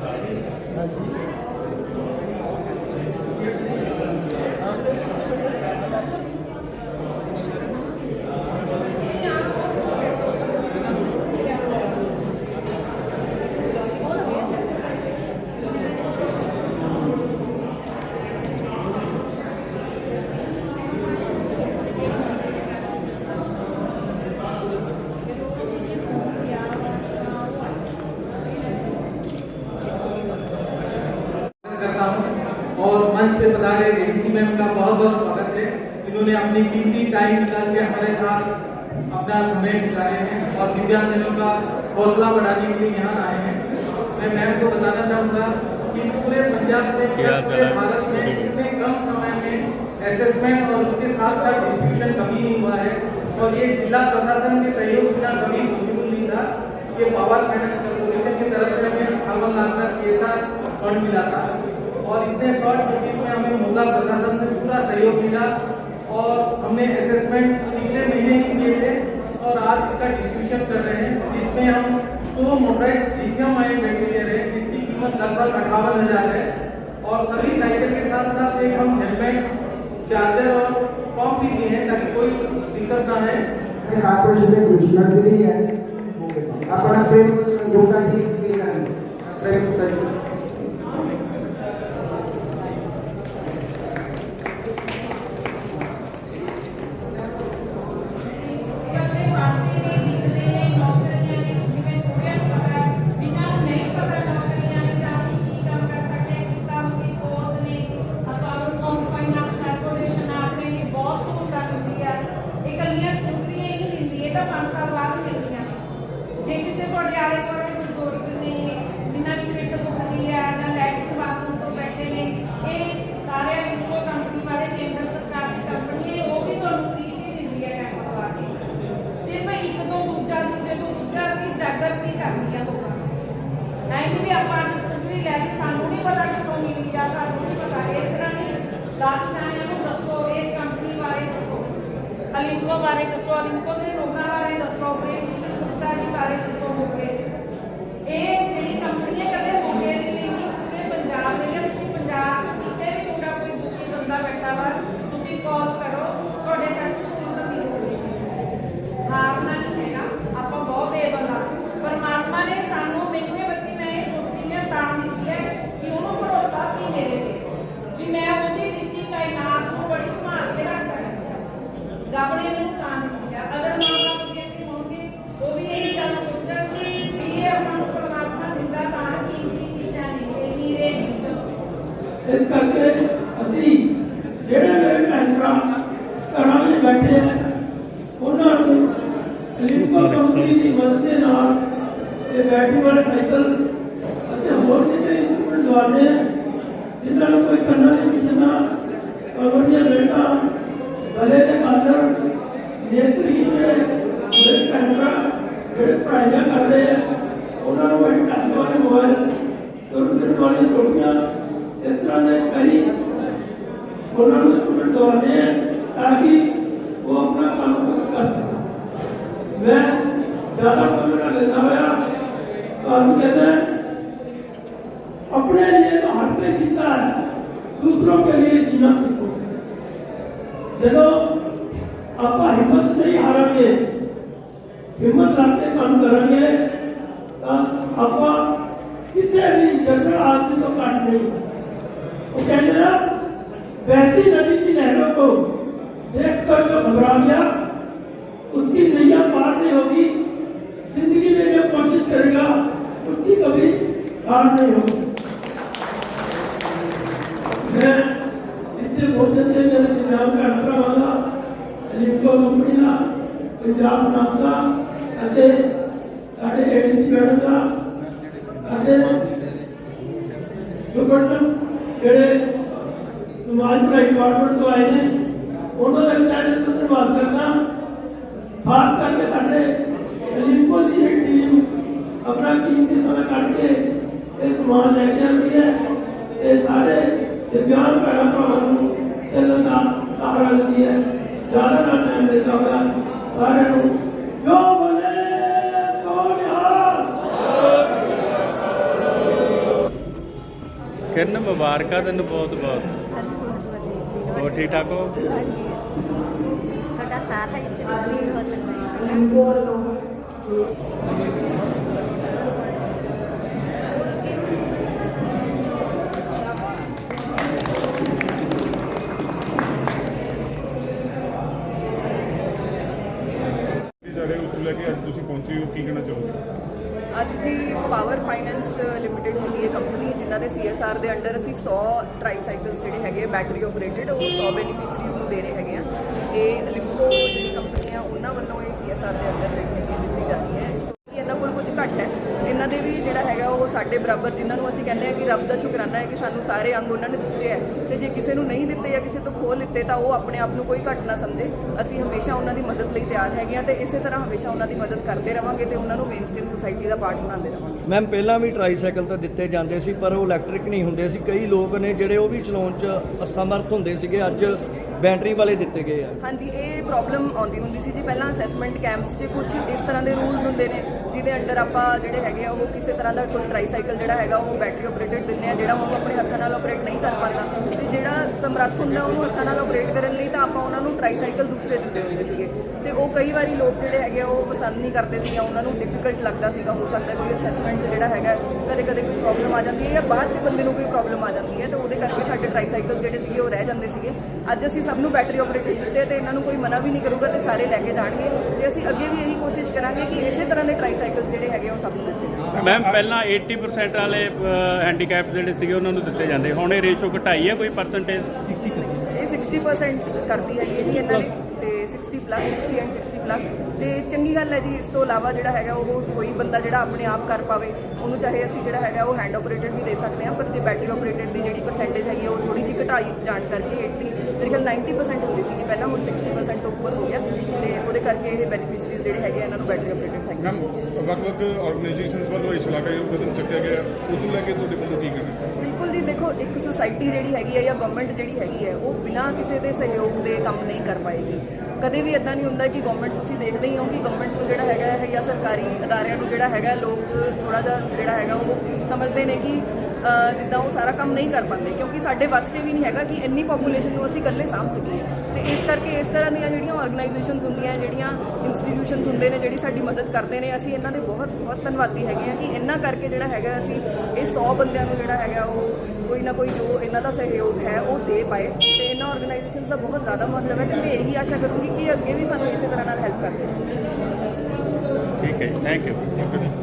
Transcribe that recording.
Thank. मंच पे पधारे एडीसी मैम का बहुत बहुत स्वागत है। इन्होंने अपनी कीमती टाइम निकाल के हमारे साथ अपना समय गुजारे हैं और दिव्यांगजनों का हौसला बढ़ाने के लिए यहाँ आए हैं। मैं मैम को बताना चाहूँगा कि पूरे पंजाब में पूरे भारत में इतने कम समय में एसेसमेंट और उसके साथ साथ डिस्ट्रीब्यूशन कभी नहीं हुआ है। और ये जिला प्रशासन के सहयोग बिना कभी पॉसिबल नहीं था। ये पावर फाइनेंस कॉर्पोरेशन की तरफ़ से हमें अठावन लाख का सी फंड मिला था। और इतने शॉर्ट नोटिस में हमें मोगा प्रशासन से पूरा सहयोग मिला और हमने असेसमेंट पिछले महीने ही किए थे और आज इसका डिस्ट्रीब्यूशन कर रहे हैं, जिसमें हम सो मोटराइज लिथियम आयन बैटरी ले रहे हैं जिसकी कीमत लगभग अठावन हज़ार है। और सभी साइकिल के साथ साथ एक हम हेलमेट चार्जर और पंप भी दिए हैं, ताकि कोई दिक्कत ना है। కార్పొరేషన్ కృష్ణగిరి అక్కడ ప్రేమ గుర్తాకి అక్కడ ਨੂੰ ਐਂ ਨੀ ਸਕੂਟਰੀ ਲੈ ਲਈ ਸਾਨੂੰ ਨਹੀਂ ਪਤਾ ਕਿੱਥੋਂ ਮਿਲੀ ਜਾਂ ਸਾਨੂੰ ਨਹੀਂ ਪਤਾ। ਇਸ ਤਰ੍ਹਾਂ ਨਹੀਂ ਦੱਸ ਜਾਣਿਆਂ ਨੂੰ ਦੱਸੋ, ਇਸ ਕੰਪਨੀ ਬਾਰੇ ਦੱਸੋ। ਅਲਿੰਕੋ ਬਾਰੇ ਦੱਸੋ ਅਲਿੰਕੋ ਦੇ ਲੋਕਾਂ ਬਾਰੇ ਦੱਸੋ ਪ੍ਰੇਮ ਗੁਪਤਾ ਜੀ ਬਾਰੇ ਦੱਸੋ ਮੋਗੇ ਇਹ ਜਿਹੜੀ ਕੰਪਨੀ ਹੈ ਕਦੇ ਮੋਗੇ ਦੀ ਨਹੀਂ ਗੀ, ਪੂਰੇ ਪੰਜਾਬ ਦੇ ਵਿੱਚ ਤੁਸੀਂ ਪੰਜਾਬ ਕਿਤੇ ਵੀ ਤੁਹਾਡਾ ਕੋਈ ਦੁਖੀ ਬੰਦਾ ਬੈਠਾ ਵਾ ਤੁਸੀਂ ਕਾਲ ਕਰੋ ਤੁਹਾਡੇ ਤੱਕ ਸਹੂਲਤ ਮਿਲੂਗੀ ਹਾਰਨਾ ਨਹੀਂ ਹੈਗਾ ਆਪਾਂ ਬਹੁਤ ਏਬਲ ਆ ਪਰਮਾਤਮਾ ਨੇ ਸਾਨੂੰ ਮੈਨੂੰ ਇਹ ਬੱਚੀ ਮੈਂ ਇਹ ਸੋਚਦੀ ਹਾਂ ਤਾਂ ਦਿੱਤੀ ਹੈ ਕਿ ਉਹਨੂੰ ਭਰੋਸਾ ਸੀ ਮੇਰੇ ਤੇ ਵੀ ਮੈਂ ਉਹਦੀ ਦਿੱਤੀ ਕਾਇਨਾਤ ਨੂੰ ਬੜੀ ਸੰਭਾਲ ਕੇ ਰੱਖ ਸਕਦੀ ਹਾਂ ਰੱਬ ਨੇ ਮੈਨੂੰ ਤਾਂ ਦਿੱਤੀ ਆ ਅਗਰ ਮਾਂ ਬਾਪ ਅੱਗੇ ਤੇ ਹੋਣਗੇ ਉਹ ਵੀ ਇਹੀ ਗੱਲ ਸੋਚਣ ਵੀ ਇਹ ਆਪਾਂ ਨੂੰ ਪਰਮਾਤਮਾ ਦਿੰਦਾ ਤਾਂ ਕੀਮਤੀ ਚੀਜ਼ਾਂ ਨੇ ਇਹ ਹੀਰੇ ਨਹੀਂ ਇਸ ਕਰਕੇ ਅਸੀਂ ਜਿਹੜੇ ਮੇਰੇ ਭੈਣ ਭਰਾ ਘਰਾਂ ਵਿੱਚ ਬੈਠੇ ਆ ਉਹਨਾਂ ਨੂੰ ਲਿੰਕੋ ਕੰਪਨੀ ਦੀ ਮਦਦ ਦੇ ਨਾਲ ਇਹ ਬੈਟਰੀ ਵਾਲੇ ਸਾਈਕਲ ਅਤੇ ਹੋਰ ਜਿਹੜੇ ਇੰਸਟਰੂਮੈਂਟ ਆ ਜਿਨ੍ਹਾਂ ਨੂੰ ਕੋਈ ਕੰਨਾਂ ਦੇ ਵਿੱਚ ਨਾ ਪਵੜੀਆਂ ਲੈਟਾਂ ਗਲੇ ਦੇ ਕਾਲਰ ਨੇਤਰੀ ਜਿਹੜੇ ਮੇਰੇ ਭੈਣ ਭਰਾ ਜਿਹੜੇ ਪੜ੍ਹਾਈਆਂ ਕਰ ਰਹੇ ਆ ਉਹਨਾਂ ਨੂੰ ਇਹ ਟੱਚ ਵਾਲੇ ਮੋਬਾਈਲ ਤੁਰਨ ਵਾਲੀ ਸੋਟੀਆਂ ਇਸ ਤਰ੍ਹਾਂ ਦੇ ਕਈ ਉਹਨਾਂ ਨੂੰ ਸਟੂਡੈਂਟ ਦਵਾਉਂਦੇ ਆ ਤਾਂ ਕਿ ਉਹ ਆਪਣਾ ਕੰਮ ਖੁਦ ਕਰ ਸਕਣ ਮੈਂ ਜ਼ਿਆਦਾ ਸਮਝ ਨਾ ਲੈਂਦਾ ਹੋਇਆ ਤੁਹਾਨੂੰ ਕਹਿੰਦਾ अपने लिए तो हर पे जीता है दूसरों के लिए जीना सीखो ਜਦੋਂ ਆਪਾਂ ਹਿੰਮਤ ਨਹੀਂ ਹਾਰਾਂਗੇ ਹਿੰਮਤ ਲਾ ਕੇ ਕੰਮ ਕਰਾਂਗੇ ਤਾਂ ਆਪਾਂ ਕਿਸੇ ਵੀ ਜਨਰਲ ਆਦਮੀ ਤੋਂ ਘੱਟ ਨਹੀਂ वो कहते ना बहती नदी की लहरों को देखकर जो घबरा गया उसकी नैया पार नहीं होगी जिंदगी में जो कोशिश करेगा उसकी कभी हार नहीं होगी मैं इतने बोलते थे मेरे पंजाब का नंबर वाला लिंको कंपनी का पंजाब नाम का ਅਤੇ ਸਾਡੇ ਏਡੀਸੀ ਮੈਡਮ ਦਾ ਅਤੇ ਸੁਪਰਡਨ ਜਿਹੜੇ ਸਮਾਜ ਭਲਾਈ ਡਿਪਾਰਟਮੈਂਟ ਤੋਂ ਆਏ ਨੇ, ਉਹਨਾਂ ਦਾ ਮੈਂ ਧੰਨਵਾਦ ਕਰਦਾ। ਖਾਸ ਕਰਕੇ ਸਾਡੇ ਲਿੰਕੋ ਦੀ ਜਿਹੜੀ ਟੀਮ ਆਪਣਾ ਕੀਮਤੀ ਸਮਾਂ ਕੱਢ ਕੇ ਇਹ ਸਮਾਨ ਲੈ ਕੇ ਆਉਂਦੀ ਹੈ ਇਹ ਸਾਰੇ ਦਿਵਿਆਂਗ ਭੈਣਾਂ ਭਰਾਵਾਂ ਨੂੰ ਚੱਲਣ ਦਾ ਸਹਾਰਾ ਦਿੰਦੀ ਹੈ। ਜ਼ਿਆਦਾ ਨਾ ਟਾਈਮ ਦੇਦਾ ਹੋਇਆ। ਕਿਰਨ ਮੁਬਾਰਕਾਂ ਤੈਨੂੰ ਬਹੁਤ ਬਹੁਤ। ਹੋਰ ਠੀਕ ਠਾਕ ਹੋ? ਤੁਹਾਡਾ ਸਾਥ ਹੈ ਜਿੱਥੇ ਵੀ ਹੋ ਸਕਦਾ ਜਾ ਰਹੇ ਉਸ ਨੂੰ ਲੈ ਕੇ ਅੱਜ ਤੁਸੀਂ ਪਹੁੰਚੇ ਹੋ ਕੀ ਕਹਿਣਾ ਚਾਹੋਗੇ ਅੱਜ ਜੀ ਪਾਵਰ ਫਾਈਨੈਂਸ ਲਿਮਟਿਡ ਹੈ ਕੰਪਨੀ ਜਿਨ੍ਹਾਂ ਦੇ ਸੀਐਸਆਰ ਦੇ ਅੰਡਰ ਅਸੀਂ 100 ਟ੍ਰਾਈਸਾਈਕਲਸ ਜਿਹੜੇ ਹੈਗੇ ਬੈਟਰੀ ਆਪਰੇਟਡ ਉਹ 100 ਬੈਨੀਫੀਸ਼ੀਅਰੀਜ਼ ਨੂੰ ਦੇ ਰਹੇ ਹੈਗੇ ਆ। ਇਹ ਲਿਮਕੋ ਜਿਹੜੀ ਕੰਪਨੀ ਆ, ਉਹਨਾਂ ਵੱਲੋਂ ਇਹ ਸੀਐਸਆਰ ਦੇ ਅੰਡਰ ਜਿਹੜੀ ਹੈਗੀ ਆ ਦਿੱਤੀ ਜਾਂਦੀ ਹੈ ਇਸ ਤੋਂ ਕਿ ਇਹਨਾਂ ਕੋਲ ਕੁਝ ਘੱਟ ਹੈ ਇਹਨਾਂ ਦੇ ਵੀ ਜਿਹੜਾ ਹੈਗਾ ਉਹ ਸਾਡੇ ਬਰਾਬਰ ਜਿਨ੍ਹਾਂ ਨੂੰ ਅਸੀਂ ਕਹਿੰਦੇ ਆ ਕਿ ਰੱਬ ਦਾ ਸ਼ੁਕਰਾਨਾ ਹੈ ਕਿ ਸਾਨੂੰ ਸਾਰੇ ਅੰਗ ਉਹਨਾਂ ਨੇ ਦਿੱਤੇ ਹੈ। ਤੇ ਜੇ ਕਿਸੇ ਨੂੰ ਨਹੀਂ ਦਿੱਤੇ ਜਾਂ ਕਿਸੇ ਤੋਂ ਖੋਹ ਲਿੱਤੇ ਤਾਂ ਉਹ ਆਪਣੇ ਆਪ ਨੂੰ ਕੋਈ ਘੱਟ ਨਾ ਸਮਝੇ। ਅਸੀਂ ਹਮੇਸ਼ਾ ਉਹਨਾਂ ਦੀ ਮਦਦ ਲਈ ਤਿਆਰ ਹੈਗੇ ਆ ਤੇ ਇਸੇ ਤਰ੍ਹਾਂ ਹਮੇਸ਼ਾ ਉਹਨਾਂ ਦੀ ਮਦਦ ਕਰਦੇ ਰਵਾਂਗੇ ਤੇ ਉਹਨਾਂ ਨੂੰ ਮੇਨਸਟ੍ਰੀਮ ਸੁਸਾਇਟੀ ਦਾ ਪਾਰਟ ਬਣਾਉਂਦੇ ਰਵਾਂਗੇ। ਮੈਮ ਪਹਿਲਾਂ ਵੀ ਟ੍ਰਾਈਸਾਈਕਲ ਤਾਂ ਦਿੱਤੇ ਜਾਂਦੇ ਸੀ ਪਰ ਉਹ ਇਲੈਕਟ੍ਰਿਕ ਨਹੀਂ ਹੁੰਦੇ ਸੀ। ਕਈ ਲੋਕ ਨੇ ਜਿਹੜੇ ਉਹ ਵੀ ਚਲਾਉਣ 'ਚ ਅਸਮਰਥ ਹੁੰਦੇ ਸੀਗੇ ਅੱਜ ਬੈਟਰੀ ਵਾਲੇ ਦਿੱਤੇ ਗਏ ਆ। ਹਾਂਜੀ ਇਹ ਪ੍ਰੋਬਲਮ ਆਉਂਦੀ ਹੁੰਦੀ ਸੀ ਜੀ। ਪਹਿਲਾਂ ਅਸੈਸਮੈਂਟ ਕੈਂਪਸ 'ਚ ਕੁਝ ਇਸ ਤਰ੍ਹਾਂ ਦੇ ਰੂਲਸ ਹੁੰਦੇ ਨੇ। ਜਿਹਦੇ ਅੰਡਰ ਆਪਾਂ ਜਿਹੜੇ ਹੈਗੇ ਆ, ਉਹ ਕਿਸੇ ਤਰ੍ਹਾਂ ਦਾ ਕੋਈ ਟ੍ਰਾਈਸਾਈਕਲ ਜਿਹੜਾ ਹੈਗਾ, ਉਹ ਬੈਟਰੀ ਆਪਰੇਟਡ ਦਿੰਦੇ ਆ, ਜਿਹੜਾ ਉਹਨੂੰ ਆਪਣੇ ਹੱਥਾਂ ਨਾਲ ਆਪਰੇਟ ਨਹੀਂ ਕਰ ਪਾਉਂਦਾ। ਤੇ ਜਿਹੜਾ ਸਮਰੱਥ ਹੁੰਦਾ, ਉਹਨੂੰ ਹੱਥਾਂ ਨਾਲ ਆਪਰੇਟ ਕਰਨ ਲਈ ਤਾਂ ਆਪਾਂ ਉਹਨਾਂ ਨੂੰ ਟ੍ਰਾਈਸਾਈਕਲ ਦੂਸਰੇ ਦਿੰਦੇ ਹੁੰਦੇ ਸੀਗੇ। ਤੇ ਉਹ ਕਈ ਵਾਰੀ ਲੋਕ ਜਿਹੜੇ ਹੈਗੇ ਆ, ਉਹ ਪਸੰਦ ਨਹੀਂ ਕਰਦੇ ਸੀਗੇ, ਉਹਨਾਂ ਨੂੰ ਡਿਫਿਕਲਟ ਲੱਗਦਾ ਸੀਗਾ, ਹੋ ਸਕਦਾ ਕੋਈ ਅਸੈਸਮੈਂਟ 'ਚ ਜਿਹੜਾ ਹੈਗਾ ਕਦੇ ਕਦੇ ਕੋਈ ਪ੍ਰੋਬਲਮ ਆ ਜਾਂਦੀ ਹੈ ਜਾਂ ਬਾਅਦ 'ਚ ਬੰਦੇ ਨੂੰ ਕੋਈ ਪ੍ਰੋਬਲਮ ਆ ਜਾਂਦੀ ਹੈ, ਤਾਂ ਉਹਦੇ ਕਰਕੇ ਸਾਡੇ ਟ੍ਰਾਈਸਾਈਕਲ ਜਿਹੜੇ ਸੀਗੇ, ਉਹ ਰਹਿ ਜਾਂਦੇ ਸੀਗੇ। ਅੱਜ ਅਸੀਂ ਸਭ ਨੂੰ ਬੈਟਰੀ ਆਪਰੇਟਡ ਦਿੱਤੇ ਤੇ ਇਹਨਾਂ ਨੂੰ ਕੋਈ ਮਨਾ ਵੀ ਨਹੀਂ ਕਰੂਗਾ ਤੇ ਸਾਰੇ ਲੈ ਕੇ ਜਾਣਗੇ। ਤੇ ਅਸੀਂ ਅੱਗੇ ਵੀ ਇਹੀ ਕੋਸ਼ਿਸ਼ ਕਰਾਂਗੇ ਕਿ ਇਸੇ ਤਰ੍ਹਾਂ ਦੇ ਟ੍ਰਾਈਸਾਈਕਲ ਜਿਹੜੇ ਹੈਗੇ ਆ ਉਹ ਸਭ ਨੂੰ ਦਿੱਤੇ ਜਾਣ ਮੈਮ ਪਹਿਲਾਂ 80% ਵਾਲੇ ਹੈਂਡੀਕੈਪ ਜਿਹੜੇ ਸੀਗੇ ਉਹਨਾਂ ਨੂੰ ਦਿੱਤੇ ਜਾਂਦੇ। ਹੁਣ ਇਹ ਰੇਸ਼ੋ ਘਟਾਈ ਹੈ ਕੋਈ ਪਰਸੈਂਟੇਜ ਇਹ 60% ਕਰਦੀ ਹੈ ਜੀ ਇਹਨਾਂ ਨੇ ਤੇ 60 ਪਲੱਸ 60 ਐਂਡ 60 ਪਲੱਸ ਤੇ ਚੰਗੀ ਗੱਲ ਹੈ ਜੀ ਇਸ ਤੋਂ ਇਲਾਵਾ ਜਿਹੜਾ ਹੈਗਾ ਉਹ ਕੋਈ ਬੰਦਾ ਜਿਹੜਾ ਆਪਣੇ ਆਪ ਕਰ ਪਾਵੇ ਉਹਨੂੰ ਚਾਹੇ ਅਸੀਂ ਜਿਹੜਾ ਹੈਗਾ ਉਹ ਹੈਂਡ ਆਪਰੇਟਡ ਵੀ ਦੇ ਸਕਦੇ ਹਾਂ ਪਰ ਜੇ ਬੈਟਰੀ ਆਪਰੇਟਡ ਦੀ ਜਿਹੜੀ ਪਰਸੈਂਟੇਜ ਹੈਗੀ ਉਹ ਥੋੜੀ ਜਿਹੀ ਘਟਾਈ ਜਾਣ ਕਰਕੇ 80 ਮੇਰੇ ਖਿਆਲ 90% ਹੁੰਦੀ ਸੀ ਪਹਿਲਾਂ ਹੁਣ 60% ਤੋਂ ਉੱਪਰ ਹੋ ਗਿਆ ਤੇ ਉਹਦੇ ਕਰਕੇ ਇਹ ਬੈਨੀਫਿਸ਼ਰੀਜ਼ ਜਿਹੜੇ ਹੈਗੇ ਇਹਨਾਂ ਨੂੰ ਬੈਟਰੀ ਆਪਰੇਟਡ ਸਾਈਕਲ ਮੈਮ ਵੱਖ-ਵੱਖ ਆਰਗੇਨਾਈਜੇਸ਼ਨਸ ਵੱਲੋਂ ਇਹ ਸ਼ਲਾਘਾਯੋਗ ਕਦਮ ਚੱਕਿਆ ਗਿਆ ਉਸ ਨੂੰ ਲੈ ਕੇ ਤੁਹਾਡੇ ਵੱਲੋਂ ਕੀ ਕਹਿਣਾ? ਬਿਲਕੁਲ ਜੀ ਦੇਖੋ ਇੱਕ ਸੁਸਾਇਟੀ ਜਿਹੜੀ ਹੈਗੀ ਹੈ ਜਾਂ ਗਵਰਨਮੈਂਟ ਜਿਹੜੀ ਹੈਗੀ ਹੈ ਉਹ ਬਿਨਾਂ ਕਿਸੇ ਦੇ ਸਹਿਯੋਗ ਦੇ ਕੰਮ ਨਹੀਂ ਕਰ ਪਾਏਗੀ। ਕਦੇ ਵੀ ਇਦਾਂ ਨਹੀਂ ਹੁੰਦਾ ਕਿ ਗਵਰਨਮੈਂਟ ਤੁਸੀਂ ਦੇਖਦੇ ਹੀ ਹੋ ਕਿ ਗਵਰਨਮੈਂਟ ਨੂੰ ਜਿਹੜਾ ਹੈਗਾ ਹੈ ਜਾਂ ਸਰਕਾਰੀ ਅਦਾਰਿਆਂ ਨੂੰ ਜਿਹੜਾ ਹੈਗਾ, ਲੋਕ ਥੋੜਾ ਜਿਹਾ ਜਿਹੜਾ ਹੈਗਾ ਉਹ ਸਮਝਦੇ ਨੇ ਕਿ ਜਿੱਦਾਂ ਉਹ ਸਾਰਾ ਕੰਮ ਨਹੀਂ ਕਰ ਪਾਉਂਦੇ। ਕਿਉਂਕਿ ਸਾਡੇ ਵੱਸ 'ਚ ਵੀ ਨਹੀਂ ਹੈਗਾ ਕਿ ਇੰਨੀ ਪੋਪੂਲੇਸ਼ਨ ਨੂੰ ਅਸੀਂ ਇਕੱਲੇ ਸਾਂਭ ਸਕੀਏ। ਤੇ ਇਸ ਕਰਕੇ ਇਸ ਤਰ੍ਹਾਂ ਦੀਆਂ ਜਿਹੜੀਆਂ ਆਰਗੇਨਾਈਜੇਸ਼ਨਸ ਹੁੰਦੀਆਂ, ਜਿਹੜੀਆਂ ਇੰਸਟੀਟਿਊਸ਼ਨਸ ਹੁੰਦੇ ਨੇ, ਜਿਹੜੀ ਸਾਡੀ ਮਦਦ ਕਰਦੇ ਨੇ, ਅਸੀਂ ਇਹਨਾਂ ਦੇ ਬਹੁਤ ਬਹੁਤ ਧੰਨਵਾਦੀ ਹੈਗੇ ਆ ਕਿ ਇਹਨਾਂ ਕਰਕੇ ਜਿਹੜਾ ਹੈਗਾ ਅਸੀਂ ਇਹ 100 ਬੰਦਿਆਂ ਨੂੰ ਜਿਹੜਾ ਹੈਗਾ ਉਹ ਕੋਈ ਨਾ ਕੋਈ ਜੋ ਇਹਨਾਂ ਦਾ ਸਹਿਯੋਗ ਹੈ, ਉਹ ਦੇ ਪਾਏ। ਤੇ ਇਹਨਾਂ ਆਰਗੇਨਾਈਜੇਸ਼ਨਸ ਦਾ ਬਹੁਤ ਜ਼ਿਆਦਾ ਮਹੱਤਵ ਹੈ ਤੇ ਮੈਂ ਇਹੀ ਆਸ਼ਾ ਕਰੂੰਗੀ ਕਿ ਅੱਗੇ ਵੀ ਸਾਨੂੰ ਇਸੇ ਤਰ੍ਹਾਂ ਨਾਲ ਹੈਲਪ ਕਰਦੇ ਠੀਕ ਹੈ ਥੈਂਕ ਯੂ